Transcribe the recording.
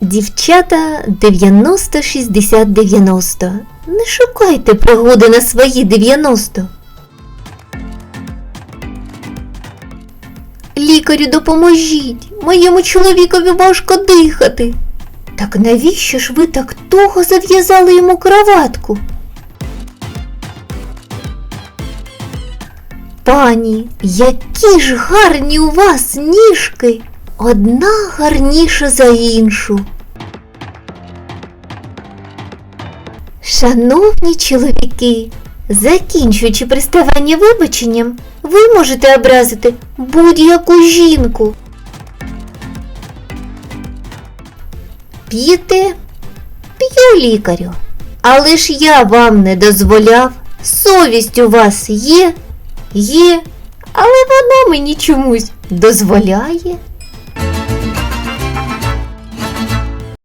Дівчата 90-60-90. Не шукайте пригоди на свої 90. Лікарю допоможіть, моєму чоловікові важко дихати. Так навіщо ж ви так туго зав'язали йому краватку? Пані, які ж гарні у вас ніжки! Одна гарніша за іншу. Шановні чоловіки, закінчуючи приставання вибаченням, ви можете образити будь-яку жінку. П'єте? П'ю лікарю. Але ж я вам не дозволяв. Совість у вас є? Є, але вона мені чомусь дозволяє.